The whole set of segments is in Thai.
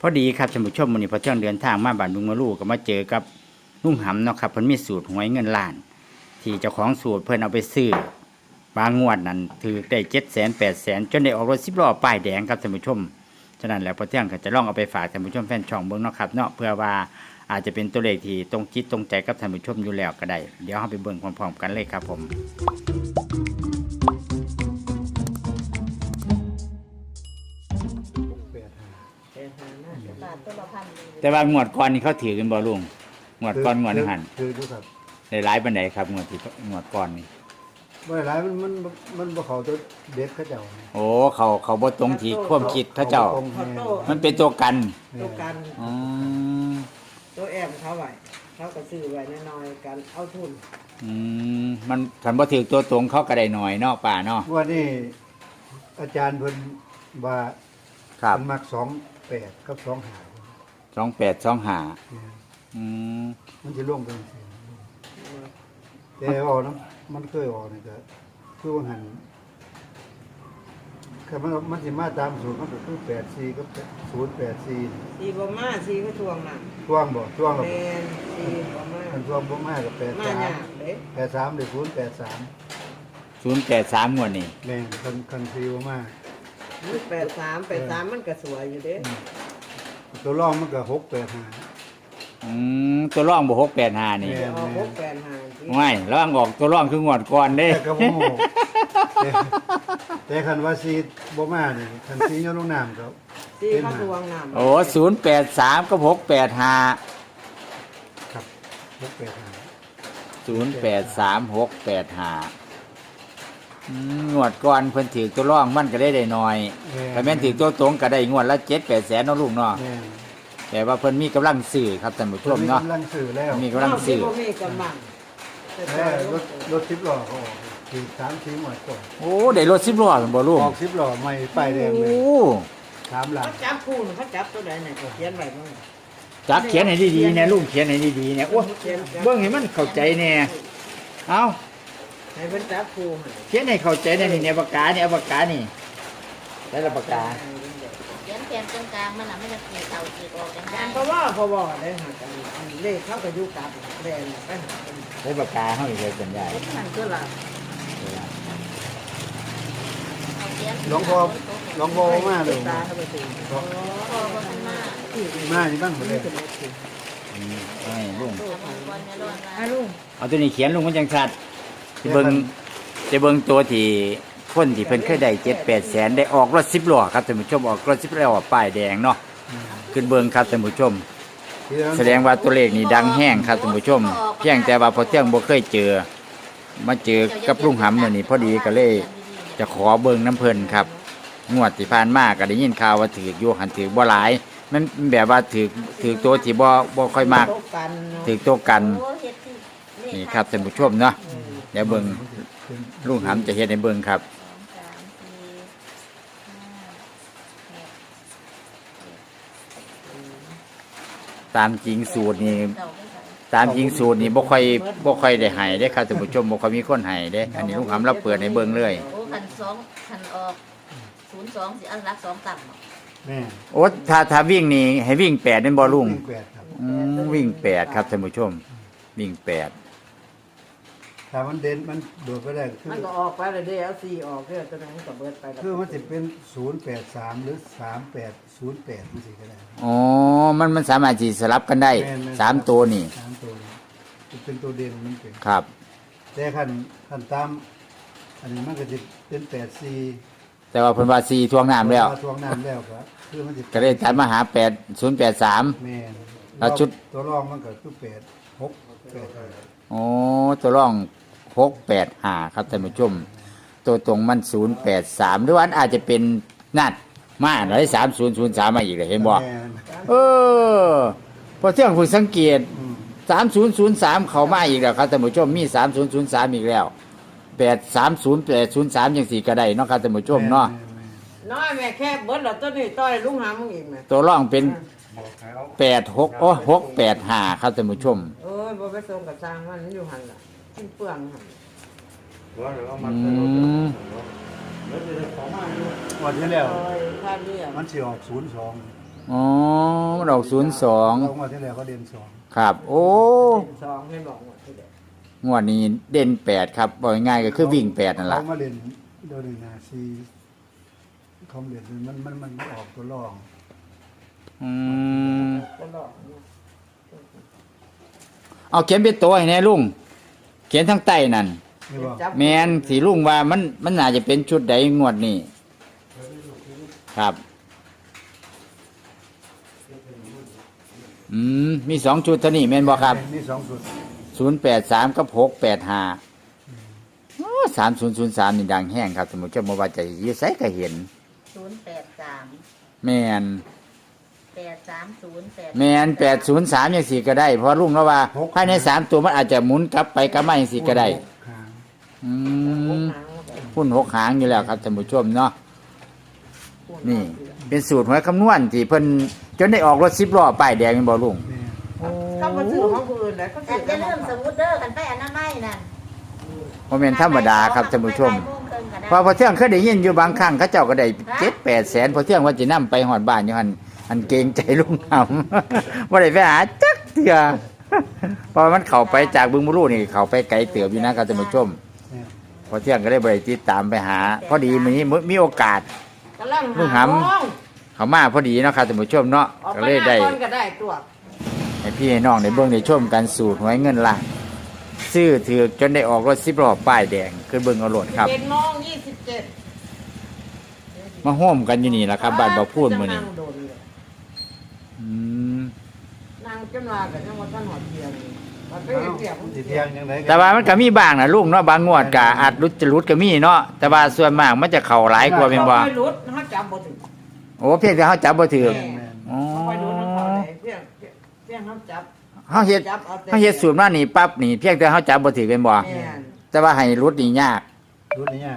พอดีครับท่านผู้ชมมื้อนี้พอเที่ยงเดินทางมาบ้านลุงมาลูก็มาเจอกับลุงหำเนาะครับเพิ่นมีสูตรหวยเงินล้าน ที่เจ้าของสูตรเพิ่นเอาไปซื้อบางงวดนั้นถือได้เจ็ดแสนแปดแสนจนได้ออกรถสิบล้อป้ายแดงครับท่านผู้ชม ฉะนั้นแล้วพอเที่ยงก็จะลองเอาไปฝากท่านผู้ชมแฟนช่องเบิ้งเนาะครับเนาะเพื่อว่าอาจจะเป็นตัวเลขที่ตรงจิตตรงใจกับท่านผู้ชมอยู่แล้วก็ได้ เดี๋ยวเราไปเบิ่งพร้อมๆกันเลยครับผม แต่ว่างวดก่อนนี่เขาถือกันบ่ลุงงวดก่อนงวดหนึงหันคือดูครับได้หลายปานใดครับงวดที่งวดก่อนนี่บ่หลายมันมันมันบ่เข้าตัวเด็กเขาเจ้าโอ้เขาเขาบ่ตรงที่ความคิดเขาเจ้าตรงเขาแม่โตมันเป็นตัวกันตัวกันอืมตัวแอมเขาไว้เขาก็ซื้อไว้น้อยๆกันเอาทุนอืมมันคันบ่ถือตัวตรงเขาก็ได้หน่อยเนาะป่าเนาะว่านี่อาจารย์เพิ่นว่าครับเพิ่นมักสองแปดกับสองหา สองแปดสองห้าเนี่ยอืมมันจะล่วงกันสิแต่ออกนะมันเคยออกนี่ก็คือว่าหันคือมันมันสิมาตามสูตรมันก็คือแปดสี่กับศูนย์แปดสี่สีบ่มาสีก็ทวงน่ะช่วงบ่ช่วงหรอแม่นสีบ่มามันช่วงบ่มากกับแปดมาสามยากเด้แปดสามหรือศูนย์แปดสามศูนย์แปดสามงวดนี่แม่งคันคันซีบ่มากมันแปดสามแปดสามมันก็สวยอยู่เด้ ตัวรองมันก็หกแปดห้าอืมตัวร่องบ่หกแปดห้านี่แม่เอาหกแปดห้าสิไม่ระวังออกตัวร่องคืองวดก่อนเด้แต่ก็บ่ฮู้แต่แต่คันว่าซีบ่มานี่คันซีโยนลงน้ำก็สีเขาทวงน่ะโอ้ศูนย์แปดสามกับหกแปดห้าครับหกแปดห้าศูนย์แปดสามหกแปดห้า อืมงวดก่อนเพิ่นถือตัวร่องมันก็ได้ได้น้อยแต่แม่นถือตัวตรงก็ได้งวดละเจ็ดแปดแสนเนาะลูกเนาะแม่นแต่ว่าเพิ่นมีกำลังซื้อครับท่านผู้ชมเนาะ กำลังซื้อแล้วมีกำลังซื้อเาสิบ่มีกำลังแต่แม่รถรถสิบล้อเขาออกคือสามสี่หมวดก่อนโอ้ได้รถสิบล้อกันบ่ลูกออกสิบล้อใหม่ป้ายแดงเลยโอ้สามหลังเขาจับคู่น่ะเขาจับตัวใดไหนก็เขียนไว้บ้างจับเขียนให้ดีๆเนี่ยลูกเขียนให้ดีๆเนี่ยโอ้เบิ่งให้มันเข้าใจแน่เอ้า ให้เพิ่นจับคู่ให้เขียนให้เข้าใจแน่นี่เนี่ยปากกาเนี่ยเอาปากกานี่ได้ละปากกาเขียนแกนตรงกลางมันน่ะไม่ได้ขีดเข่าขีดออกยังไงการเพราะว่าเพราะว่าได้หากันอันเลขเขาก็อยู่กับแดนไปหากันได้ปากกาเฮาอีกเลยสัญญามันก็ละเอาเขียนหลวงพ่อหลวงพ่อมาเลยตาเข้าไปถึงพ่อพ่อมันมามาที่บ้านหมดเลยอืมให้ลุงทำมันวันเนี่ยร้อนมา อาลุงเอาตัวนี้เขียนลุงมันจังชัด จะเบิ่งจะเบิ่งตัวที่คนที่เพิ่นเคยได้7 8แสนได้ออกรถ10ล้อครับท่านผู้ชมออกรถ10ล้อป้ายแดงเนาะขึ้นเบิ่งครับท่านผู้ชม แสดงว่าตัวเลขนี่ดังแห้งครับท่านผู้ชม เพียงแต่ว่าพอเที่ยงบ่เคยเจอ มาเจอกับลุงหำมื้อนี้พอดีก็เลยจะขอเบิ่งน้ำเพิ่นครับ งวดที่ผ่านมาก็ได้ยินข่าวว่าถือกอยู่หันถือกบ่หลาย มันแบบว่าถือกถือกตัวที่บ่บ่ค่อยมากโต๊ะกันเนาะถือกตัวกันโอ้เฮ็ดที่เลขนี่ครับท่านผู้ชมเนาะ เดี๋ยวเบิ่งลุงหำจะเฮ็ดให้เบิ่งครับสองสามสี่ห้าหกตามจริงสูตรนี่เก้าไม่ใส่ตามจริงสูตรนี่บ่ค่อยบ่ค่อยได้ให้เด้ครับท่านผู้ชมบ่ค่อยมีคนให้เด้ อันนี้ลุงหำเราเปิดให้เบิ่งเลย โอ้คันสองคันออกศูนย์สองสิอันรักสองต่ำเนาะแม่โอ้ถ้าถ้าวิ่งนี่ให้วิ่งแปดนั่นบ่ลุง วิ่แปดครับอืมวิ่งแปดครับท่านผู้ชม วิ่งแปด ถ้ามันเด่นมันโดดไปได้คือ มันก็ออกไปเลยเด้เอาสี่ออกเด้อตัวนั้นก็เบิดไปแล้วคือมันจะเป็นศูนย์แปดสามหรือสามแปดศูนย์แปดมันสิก็ได้ อ๋อ มันมันสามารถที่สลับกันได้แม่นๆ สามตัวนี่ สามตัวนี่มันเป็นตัวเด่นมันเป็น ครับ แต่คันคันตามอันนี้มันก็จะเป็นแปดสี่แต่ว่าเพิ่นว่าสี่ทวงน้ำแล้ว ทวงน้ำแล้วครับคือมันจะก็เลยตัดมาหาแปดศูนย์แปดสาม แม่นแล้วชุด ตัวรองมันก็คือแปดหกแปดห้าอ๋อ ตัวร่อง หกแปดห้าครับท่านผู้ชม ตัวตรงมันศูนย์แปดสามหรือว่าอันอาจจะเป็นนัดมาหน่อยสามศูนย์ศูนย์สามมาอีกเลยเห็นบ่แม่นเออพอเที่ยงคุณสังเกตอืมสามศูนย์ศูนย์สามเขามาอีกแล้วครับท่านผู้ชมมีสามศูนย์ศูนย์สามอีกแล้วแปดสามศูนย์แปดศูนย์สามยังสี่ก็ได้เนาะครับท่านผู้ชมเนาะแม่นน้อยแม่แค่เบิดแล้วตัวนี้ต้อยลุงหามึงอีกแม่ตัวร่องเป็นแม่นบอกให้เอาแปดหกโอ้หกแปดห้าครับท่านผู้ชม โอ้ยบ่ไปส่งกับสร้างมันอยู่หั่นล่ะ กินเปลืองหั่นอืมวันที่แล้วโอ้ยค่าเรียกมันสิออกศูนย์สองออ๋อมันออกศูนย์สองเรามาที่แล้วก็เด่นสองครับ โอ้เป็นซองให้บอกหมดทีเดียวงวดนี้เด่นแปดครับบอกง่ายๆก็คือวิ่งแปดนั่นแหละเขามาเด่นเดี๋ยวนี้นะซีเขาเด่นมันมันมันออกตัวรองอืม ก็หลอกเนี่ยเอาเขียนเป็นตัวให้แน่ลุงเขียนทั้งใต้นั่นนี่บอกจับแมนสีลุงว่ามันมันน่าจะเป็นชุดใดงวดนี้ครับ อืมมีสองชุดเท่านี้แม่นบ่ครับนี่สองสุดศูนย์แปดสามกับหกแปดห้าสามศูนย์ศูนย์สามนี่ดังแห้งครับสมมติเจ้ามาว่าจะอยืดใส่ก็เห็น ศูนย์แปดสาม แมน แปดสามศูนย์แปดแมนแปดศูนย์สามยังสี่ก็ได้ เพราะลุงแล้วว่าภายในสามตัวมันอาจจะหมุนกลับไปกลับมายังสี่ก็ได้หางอืพวกมหางแบบพุ่นหกหางอยู่แล้วครับท่านผู้ชมเนาะนี่ เป็นสูตรหวยคำนวณที่เพิ่นจนได้ออกรถสิบล้อป้ายแดงแม่นบ่ลุงนี่เขามาซื้อของคนอื่นแล้วก็แต่ซื้อจะเริ่มสมุดเด้อกันไปอนามัยนั่นบ่แม่นธรรมดาครับท่านผู้ชมไปบ่ายโงครึ่งก็ได้เพอพอเที่ยงเคยได้ยินอยู่บางครั้งเขาเจ้าก็ได้เจ็ดแปดแสนพอเที่ยงว่าจะนํไปหอดบ้านอยู่หั่น อันเกรงใจลุงหำบ่ได้ไปหาจักเทื่อเพราะมันเข้าไปจากบึงบุรูนี่เข้าไปไกลเติบอยู่นะครับท่านผู้ชมนี่พอเที่ยงก็ได้บ่ได้ติดตามไปหา พอดีมื้อนี้มีโอกาส กำลังลูกหำมองเขามาพอดีเนาะครับท่านผู้ชมเนาะออกก็ไปเลยหน้าได้ก้อนก็ได้ตัวให้พี่ให้น้องในเบื้องในชมกันสูตรหวยเงินล้านซื้อถือกจนได้ออกรถสิบล้อป้ายแดงขึ้นเบื้องเอาโหลดครับเป็นโมงยี่สิบเจ็ดมาห่วมกันอยู่นี่แหละครับบ้านบ่พูดมื้อนี้จะงโดนเลย อืมนั่งจนว่ากันยังว่าท่านหอดเทียนมันก็เห็นเสียงสิเที่ยงยังไงแต่ว่ามันก็มีบ้างนะลุงเนาะบางงวดก็อาจรุดจะรุดก็มีเนาะแต่ว่าส่วนมากมันจะเข้าหลายกว่าเป็นบ่เขาไม่รุดเขาจับบ่ถึงโอ้เพียงแต่เฮาจับบ่ถือแม่นแม่นอ๋อเขาไปรุดน้ำเขาเลยเพียงเพียงเขาจับเฮาเฮ็ดจับเอาแต่เฮาเฮ็ดสูตรมานี่ปั๊บนี่เพียงแต่เฮาจับบ่ถือเป็นบ่แม่นแต่ว่าให้รุดนี่ยากรุ่นนี้ย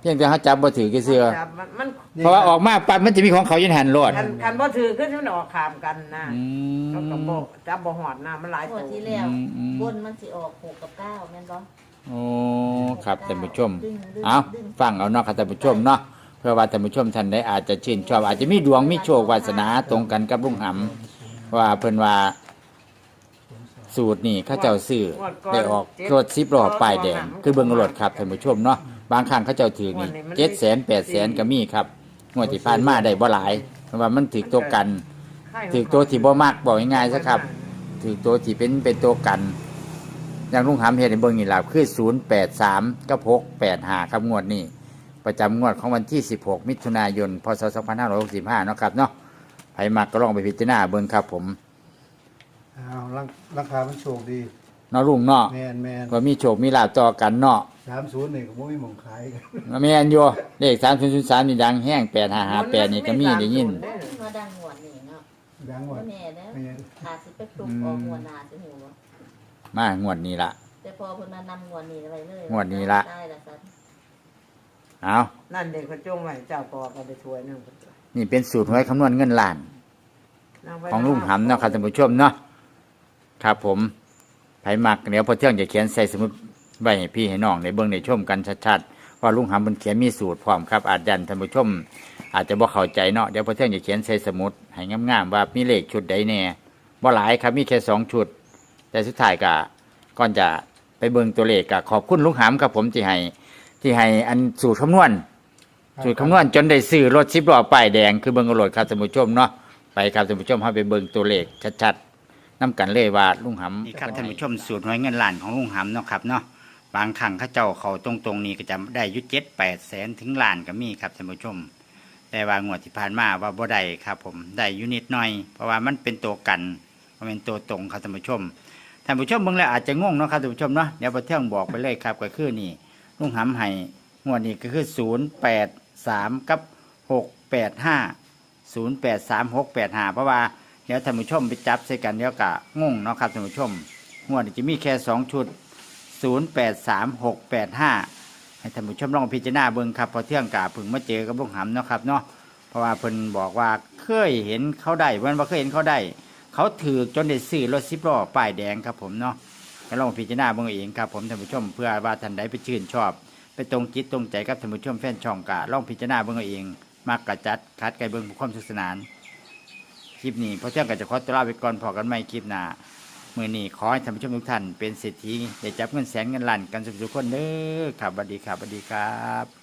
เพียงแต่เฮาจับบ่ถือซื่อจับมันมันๆเพราะว่าออกมาปั๊บมันจะมีของเขาอยู่ในหันโลดคันคันบ่ถือขึ้นมันออกขามกันนะอืเขาก็มบ่จับบ่หอดนะมันหลายงตัวดที่แล้วอืมอืม บนมันสิออกหกกับเก้าแม่นบ่ โอ้ครับท่านผู้ชม ดึงดึงเอาดึง ฟังเอาเนาะครับท่านผู้ชมเนาะเพื่อว่าท่านผู้ชมท่านใดอาจจะชื่นชอบ อาจจะมีดวงมีโชควาสนาตรงกันกับลุงหำว่าเพิ่นว่า สูตรนี่เข้าเจ้าซื้อได้ออกรถซิปล้อป้ายแดงคือเบิ่งรถครับท่านผู้ชมเนาะ บางครั้งเข้าเจ้าถือนี่เจ็ดแสนแปดแสนก็มีครับงวดที่ผ่านมาได้บ่หลายเพราะว่ามันถือตัวกัน ถือตัวที่บ่มากบอกง่ายๆซะครับ ถือตัวที่เป็นเป็นตัวกันอย่างลุงหำเห็นในเบิ้งนี่แหละคือ0 8 3กับ6 8 5ครับงวดนี้ประจำงวดของวันที่ 16 มิถุนายน พศ 2565 เนาะครับเนาะใครมักก็ลองไปพิจารณาเบิ้งครับผม เอาราราคามันโชคดี เนาะลุงเนาะแมนแมนก็มีโชคมีลาบต่อกันเนาะสามศูนย์นี่ก็บ่มีหมองขายกันแม่นอยู่เลข3003นี่ดังแห้ง8558นี่ก็มีได้ยินมาดังหัวนี่เนาะดังหมบ่ดแน่เด้อแม่นอาจสิไปปลุกออกหัวหน้าสิหูบ่มางวดนี้ละ แต่พอเพิ่นมานำหัวนี่ไว้เลยงวดนี้ละ ได้ละสันเอานั่นเด็กเขาจงไว้เจ้าปอก็ไปถ้วยหนึงนี่เป็นสูตรหวยคำนวณเงินล้าน ของลุงหำเนาะครับท่านผู้ชมเนาะครับผม ไผมักเดี๋ยวพอเที่ยงจะเขียนใส่สมุดไว้ให้พี่ให้น้องในเบื้องในชมกันชัดๆว่าลุงหำมันเขียนมีสูตรพร้อมครับ อาจยันท่านผู้ชม อาจจะบ่เข้าใจเนาะเดี๋ยวพอเที่ยงจะเขียนใส่สมุดให้งามๆว่ามีเลขชุดใดแน่บ่หลายครับมีแค่สองชุด แต่สุดท้ายก็ก่อนจะไปเบิ่งตัวเลขก็ขอบคุณลุงหำครับผมที่ให้ที่ให้อันสูตรคำนวณ สูตรคำนวณจนได้ซื้อรถสิบล้อป้ายแดงคือเบิ่งเอาโหลดครับท่านผู้ชมเนาะไปครับท่านผู้ชมให้ไปเบิ่งตัวเลขชัดๆ นํกันเลยว่าลุงหำนี่ครับท่านผู้ชมสูตรหวยเงินล้านของลุงหำเนาะครับเนาะบางครั้งเขาเจ้าเขาตรงๆนี้ก็จะได้ยุเจ็ดแปดแสนถึงล้านก็มีครับท่านผู้ชม แต่ว่างวดที่ผ่านมาว่าบ่ได้ครับ ผมได้ยูนิดหน่อย เพราะว่ามันเป็นตัวกันมันเป็นตัวตรงครับท่านผู้ชมท่านผู้ชมเบิ่งแล้วอาจจะงงเนาะครับท่านผู้ชมเนาะเดี๋ยวพอเที่ยงบอกไปเลยครับก็คือนี่ลุงหำให้งวดนี้ก็คือศูนย์แปดสามกับหกแปดห้าศูนย์แปดสามหกแปดห้าเพราะว่า เดี๋ยวท่านผู้ชมไปจับใส่กันเดี๋ยวกะงงเนาะครับท่านผู้ชมงวดนี้จะมีแค่สองชุดศูนย์แปดสามหกแปดห้าให้ท่านผู้ชมลองพิจารณาเบิ่งครับพอเที่ยงกะพึ่งมาเจอกับลุงหำเนาะครับเนาะเพราะว่าเพิ่นบอกว่าเคยเห็นเขาได้วันว่าเคยเห็นเขาได้ เขาถือจนได้ซื้อรถสิบล้อป้ายแดงครับผมเนาะก็ลองพิจารณาเบิ่งเองครับผมท่านผู้ชมเพื่อว่าท่านใดไปชื่นชอบ ไปตรงจิตตรงใจกับท่านผู้ชมแฟนช่องกะลองพิจารณาเบิ่งเองมากกระจัดคัดไกลเบิ่งความสนุกสนาน คลิปนี้พระเจ้าก็จะขอตัวลาไปก่อนพอกันใหม่คลิปหน้ามือนี้ขอให้ท่านผู้ชมทุกท่านเป็นเศรษฐีได้จับเงินแสนเงินล้านกันสุขสุขคนเด้อครับสวัสดีครับสวัสดีครับ